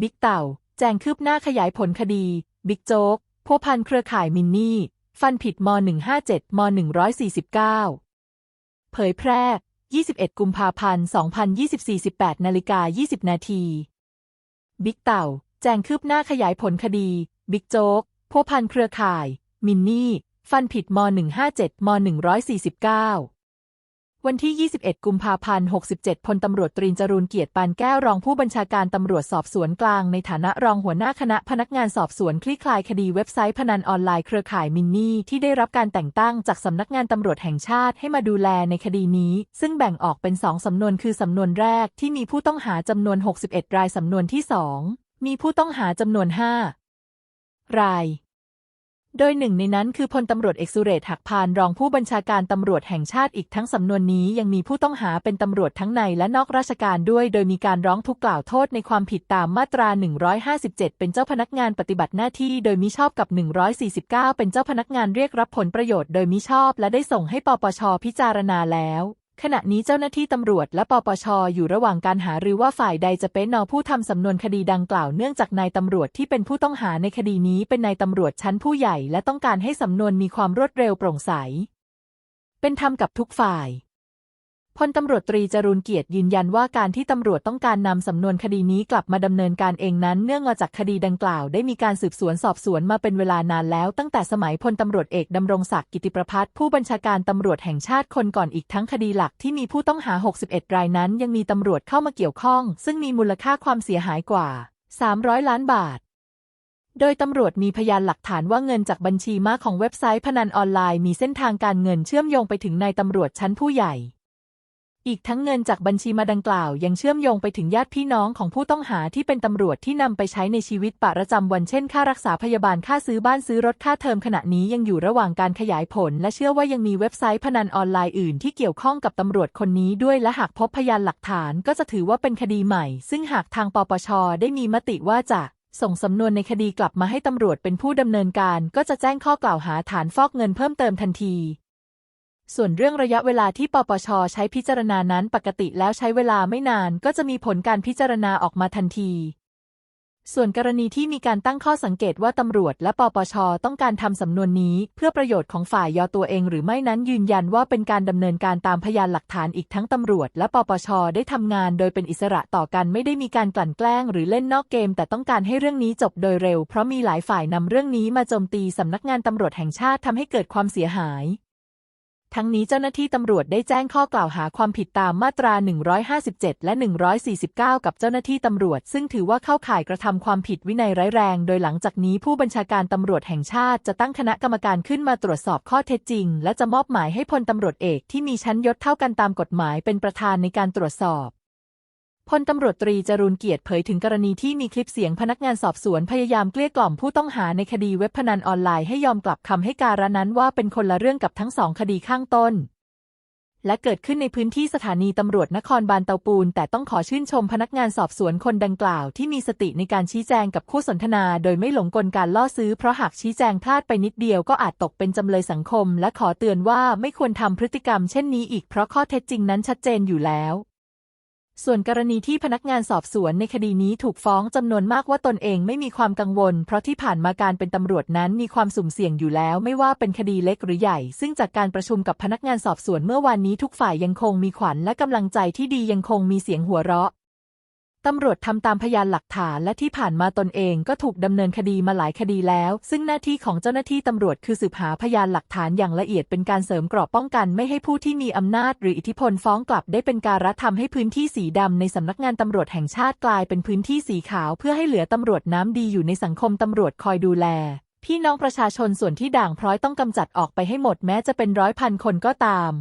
บิ๊กเต่า แจงคืบหน้าขยายผลคดี บิ๊กโจ๊กพัวพันเครือข่ายมินนี่ ฟันผิดม 157 ม 149 เผยแพร่ 21 กุมภาพันธ์ 2024 18นาฬิกา 20 นาที บิ๊กเต่า แจงคืบหน้าขยายผลคดี บิ๊กโจ๊กพัวพันเครือข่าย มินนี่ ฟันผิดม 157 ม 149 วันที่ 21 กุมภาพันธ์ 67 พลตำรวจตรีจรูนเกียรติปานแก้วรองผู้บัญชาการตำรวจสอบสวนกลางในฐานะรองหัวหน้าคณะพนักงานสอบสวนคลี่คลายคดีเว็บไซต์พนันออนไลน์เครือข่ายมินนี่ที่ได้รับการแต่งตั้งจากสำนักงานตำรวจแห่งชาติให้มาดูแลในคดีนี้ ซึ่งแบ่งออกเป็นสองสำนวนคือสำนวนแรกที่มีผู้ต้องหาจำนวน 61 รายสำนวนที่สองมีผู้ต้องหาจำนวน 5 ราย โดยหนึ่งในนั้นคือพลตำรวจเอกสุเรศหักพานรองผู้บัญชาการตำรวจแห่งชาติอีกทั้งสำนวนนี้ยังมีผู้ต้องหาเป็นตำรวจทั้งในและนอกราชการด้วย โดยมีการร้องทุกข์กล่าวโทษในความผิดตามมาตรา 157 เป็นเจ้าพนักงานปฏิบัติหน้าที่ โดยมิชอบกับ 149 เป็นเจ้าพนักงานเรียกรับผลประโยชน์ โดยมิชอบและได้ส่งให้ปปชพิจารณาแล้ว ขณะนี้เจ้าหน้าที่ตำรวจและปปชอยู่ระหว่างการหารือว่าฝ่ายใดจะเป็นนอผู้ทำสำนวนคดีดังกล่าวเนื่องจากนายตำรวจที่เป็นผู้ต้องหาในคดีนี้เป็นนายตำรวจชั้นผู้ใหญ่และต้องการให้สำนวนมีความรวดเร็วโปร่งใส เป็นธรรมกับทุกฝ่าย พลตำรวจตรีจรูนเกียรติยืนยันว่าการที่ตำรวจต้องการนำสำนวนคดีนี้กลับมาดำเนินการเองนั้น เนื่องมาจากคดีดังกล่าว ได้มีการสืบสวนสอบสวนมาเป็นเวลานานแล้ว ตั้งแต่สมัยพลตำรวจเอกดำรงศักดิ์กิติประพัฒน์ผู้บัญชาการตำรวจแห่งชาติคนก่อนอีกทั้งคดีหลักที่มีผู้ต้องหา 61 รายนั้น ยังมีตำรวจเข้ามาเกี่ยวข้อง ซึ่งมีมูลค่าความเสียหายกว่า 300 ล้านบาทโดยตำรวจมีพยานหลักฐานว่าเงินจากบัญชีม้าของเว็บไซต์พนันออนไลน์มีเส้นทางการเงินเชื่อมโยงไปถึงนายตำรวจชั้นผู้ใหญ่ อีกทั้งเงินจากบัญชีมาดังกล่าว ยังเชื่อมโยงไปถึงญาติพี่น้องของผู้ต้องหาที่เป็นตำรวจที่นำไปใช้ในชีวิตประจำวันเช่น ค่ารักษาพยาบาลค่าซื้อบ้านซื้อรถค่าเทอมขณะนี้ยังอยู่ระหว่างการขยายผล และเชื่อว่ายังมีเว็บไซต์พนันออนไลน์อื่นที่เกี่ยวข้องกับตำรวจคนนี้ด้วยและหากพบพยานหลักฐานก็จะถือว่าเป็นคดีใหม่ ซึ่งหากทางปปช ได้มีมติว่าจะส่งสำนวนในคดีกลับมาให้ตำรวจเป็นผู้ดำเนินการ ก็จะแจ้งข้อกล่าวหาฐานฟอกเงินเพิ่มเติมทันที ส่วนเรื่องระยะเวลาที่ปปชใช้พิจารณานั้นปกติแล้วใช้เวลาไม่นานก็จะมีผลการพิจารณาออกมาทันทีส่วนกรณีที่มีการตั้งข้อสังเกตว่าตำรวจและปปช ต้องการทำสำนวนนี้ เพื่อประโยชน์ของฝ่ายยอตัวเองหรือไม่นั้นยืนยันว่าเป็นการดำเนินการตามพยานหลักฐานอีกทั้งตำรวจ และปปช ได้ทำงานโดยเป็นอิสระต่อกันไม่ได้มีการกลั่นแกล้ง หรือเล่นนอกเกม แต่ต้องการให้เรื่องนี้จบโดยเร็ว เพราะมีหลายฝ่ายนำเรื่องนี้มาโจมตีสำนักงานตำรวจแห่งชาติทำให้เกิดความเสียหาย ทั้งนี้เจ้าหน้าที่ตำรวจได้แจ้งข้อกล่าวหาความผิดตามมาตรา 157 และ 149 กับเจ้าหน้าที่ตำรวจ ซึ่งถือว่าเข้าข่ายกระทำความผิดวินัยร้ายแรง โดยหลังจากนี้ผู้บัญชาการตำรวจแห่งชาติจะตั้งคณะกรรมการขึ้นมาตรวจสอบข้อเท็จจริง และจะมอบหมายให้พลตำรวจเอกที่มีชั้นยศเท่ากันตามกฎหมายเป็นประธานในการตรวจสอบ พลตำรวจตรีจรูนเกียรติเผยถึงกรณีที่มีคลิปเสียงพนักงานสอบสวนพยายามเกลี้ยกล่อมผู้ต้องหาในคดีเว็บพนันออนไลน์ให้ยอมกลับคำให้การนั้นว่าเป็นคนละเรื่องกับทั้งสองคดีข้างต้น และเกิดขึ้นในพื้นที่สถานีตำรวจนครบาลเตาปูน แต่ต้องขอชื่นชมพนักงานสอบสวนคนดังกล่าว ที่มีสติในการชี้แจงกับคู่สนทนา โดยไม่หลงกลการล่อซื้อเพราะหากชี้แจงพลาดไปนิดเดียวก็อาจตกเป็นจำเลยสังคม และขอเตือนว่าไม่ควรทำพฤติกรรมเช่นนี้อีกเพราะข้อเท็จจริงนั้นชัดเจนอยู่แล้ว ส่วนกรณีที่พนักงานสอบสวนในคดีนี้ถูกฟ้องจำนวนมากว่าตนเองไม่มีความกังวล เพราะที่ผ่านมาการเป็นตำรวจนั้นมีความสุ่มเสี่ยงอยู่แล้ว ไม่ว่าเป็นคดีเล็กหรือใหญ่ ซึ่งจากการประชุมกับพนักงานสอบสวนเมื่อวานนี้ทุกฝ่ายยังคงมีขวัญและกำลังใจที่ดียังคงมีเสียงหัวเราะ ตำรวจทำตามพยานหลักฐานและที่ผ่านมาตนเองก็ถูกดำเนินคดีมาหลายคดีแล้ว ซึ่งหน้าที่ของเจ้าหน้าที่ตำรวจคือสืบหาพยานหลักฐานอย่างละเอียดเป็นการเสริมกราะป้องกัน ไม่ให้ผู้ที่มีอำนาจ หรืออิทธิพลฟ้องกลับได้เป็นการทำให้พื้นที่สีดำในสำนักงานตำรวจแห่งชาติกลายเป็นพื้นที่สีขาว เพื่อให้เหลือตำรวจน้ำดีอยู่ในสังคมตำรวจคอยดูแลพี่น้องประชาชนส่วนที่ด่างพร้อยต้องกำจัดออกไปให้หมดแม้จะเป็นร้อยพันคนก็ตาม